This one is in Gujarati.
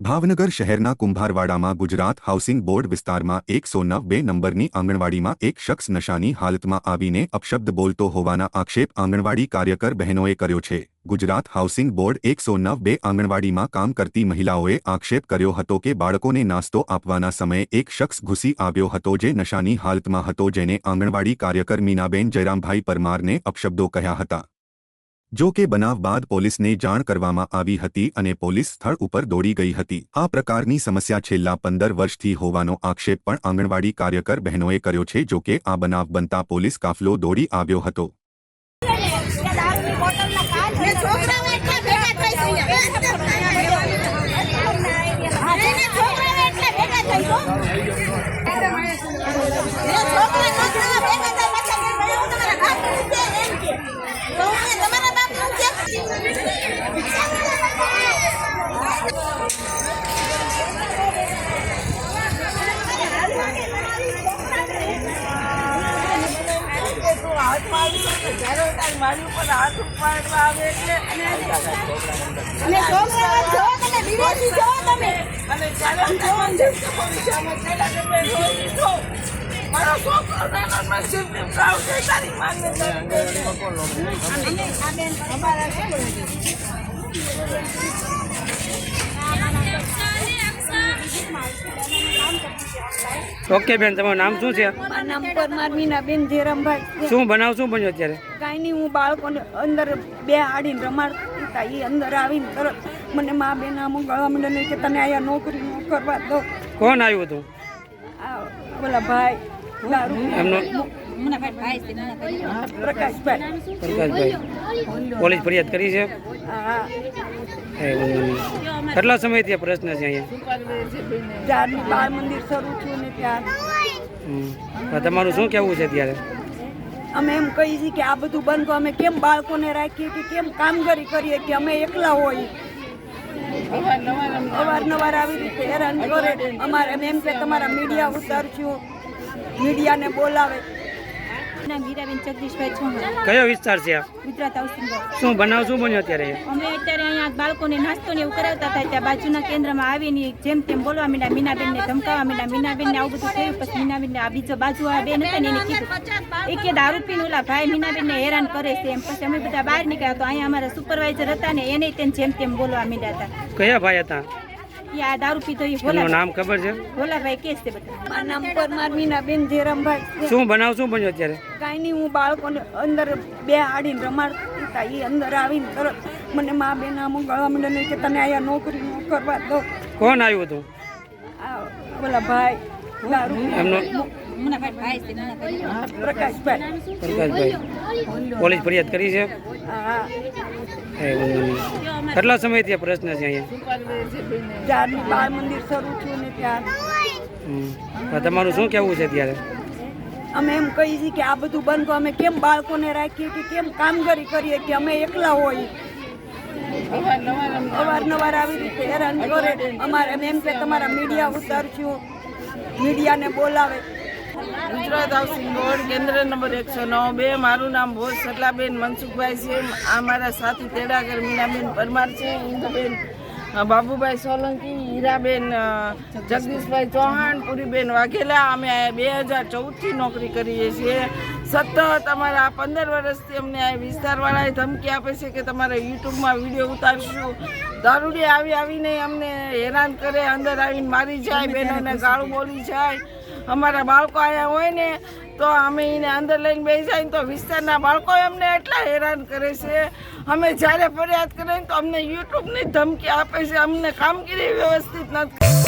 ભાવનગર શહેરના કુંભારવાડામાં ગુજરાત હાઉસિંગ બોર્ડ વિસ્તારમાં એકસો બે નંબરની આંગણવાડીમાં એક શખ્સ નશાની હાલતમાં આવીને અપશબ્દ બોલતો હોવાના આક્ષેપ આંગણવાડી કાર્યકર બહેનોએ કર્યો છે. ગુજરાત હાઉસિંગ બોર્ડ એકસો બે આંગણવાડીમાં કામ કરતી મહિલાઓએ આક્ષેપ કર્યો હતો કે બાળકોને નાસ્તો આપવાના સમયે એક શખ્સ ઘૂસી આવ્યો હતો જે નશાની હાલતમાં હતો જેને આંગણવાડી કાર્યકર મીનાબેન જયરામભાઈ પરમારને અપશબ્દો કહ્યા હતા. જો કે બનાવ બાદ પોલીસને જાણ કરવામાં આવી હતી અને પોલીસ સ્થળ ઉપર દોડી ગઈ હતી. આ પ્રકારની સમસ્યા છેલ્લા પંદર વર્ષથી હોવાનો આક્ષેપ પણ આંગણવાડી કાર્યકર બહેનોએ કર્યો છે, જો કે આ બનાવ બનતા પોલીસ કાફલો દોડી આવ્યો હતો. છે અને છોકરાઓ જો તમે વિરોધી છો તમે આ બેન અમારા શું બોલે છે? ઓકે બેન તમારું નામ શું છે? મારું નામ પરમાર મીનાબેન જેરામભાઈ શું બનાવ શું બન્યો અત્યારે? કાંઈ નહીં હું બાળકોને અંદર બે આડીને રમાડતી હતા એ અંદર આવીને તરત મને મા બેન આમ ગળવા માંડે કે તને અહીંયા નોકરી ન કરવા દો. કોણ આવ્યું હતું? આ ઓલા ભાઈ પ્રકાશભાઈ. પોલીસ ફરિયાદ કરી છે. કેટલા સમયથી આ પ્રશ્ન છે અહીંયા? જ્યારની બાળ મંદિર શરૂ થયું ને હમ. તમારું શું કહેવું છે અત્યારે અમે એમ કહીએ છીએ કે આ બધું બંધ અમે કેમ બાળકોને રાખીએ કે કેમ કામગીરી કરીએ કે અમે એકલા હોઈએ અવારનવાર આવી રીતે હેરાન કરે. અમારે અમે એમ કે તમારા મીડિયા ઉતારશું મીડિયાને બોલાવે. નામ હીરાબેન જગદીશભાઈ ચૌહાણ કયો વિસ્તાર છે આ? ગુજરાત હાઉસિંગ શું બનાવ શું બન્યો અત્યારે? અમે અત્યારે અહીંયા બાળકોને નાસ્તો ને એવું કરાવતા હતા ત્યાં બાજુના કેન્દ્રમાં આવીને જેમ તેમ બોલવા માંડ્યા મીનાબેનને ધમકાવવા માંડ્યા મીનાબેનને આવું બધું થયું પછી મીનાબેનને આ બીજો બાજુ આ બેન હતા ને એને કીધું એ કે દારૂ પીને ઓલા ભાઈ મીનાબેનને હેરાન કરે છે. એમ પછી અમે બધા બહાર નીકળ્યા તો અહીંયા અમારા સુપરવાઇઝર હતા ને એને તેમ જેમ તેમ બોલવા મીડ્યા હતા. કયા ભાઈ હતા? એ આ દારૂ પીતો એ નામ ખબર છે? ભોલાભાઈ કેસ છે બધા. મારું નામ પરમાર મીનાબેન જેરામભાઈ શું બનાવ શું બન્યો અત્યારે? કાંઈ નહીં હું બાળકોને અંદર બે આડીને રમાડતી હતા એ અંદર આવીને તરત મને મા બેન આમ ગળવા માંડે કે તમે અહીંયા નોકરી ન કરવા દો. કોણ આવ્યું હતું? આ ઓલા ભાઈ પ્રકાશભાઈ. પ્રકાશભાઈ પોલીસ ફરિયાદ કરી છે. કેટલા સમયથી આ પ્રશ્ન છે અહીંયા? તમારું શું કહેવું છે અત્યારે? અમે એમ કહીએ છીએ કે આ બધું બંધ અમે કેમ બાળકોને રાખીએ કે કેમ કામગીરી કરીએ કે અમે એકલા હોઈએ અવારનવાર આવી રીતે હેરાન કરે. અમારે અમે એમ કે તમારા મીડિયા ઉતારશું મીડિયાને બોલાવે. ગુજરાત હાઉસિંગ બોર્ડ, કેન્દ્ર નંબર એકસો નવ બે. મારું નામ ભોજ સટલાબેન મનસુખભાઈ છે. આ મારા સાથી તેડાગર, મીનાબેન પરમાર છે, ઇન્દુબેન બાબુભાઈ સોલંકી, હીરાબેન જગદીશભાઈ ચૌહાણ, પુરીબેન વાઘેલા. અમે બે હજાર ચૌદથી નોકરી કરીએ છીએ. સતત અમારા આ પંદર વર્ષથી અમને આ વિસ્તારવાળાએ ધમકી આપે છે કે તમારે યુટ્યુબમાં વીડિયો ઉતારશું. દારૂડી આવી આવીને અમને હેરાન કરે અંદર આવીને મારી જાય બહેનોને ગાળું બોલી જાય. અમારા બાળકો અહીંયા હોય ને તો અમે એને અંદર લઈને બેસી જાય ને તો વિસ્તારના બાળકો અમને એટલા હેરાન કરે છે. અમે જ્યારે ફરિયાદ કરીએ તો અમને યુટ્યુબની ધમકી આપે છે. અમને કામગીરી વ્યવસ્થિત નથી.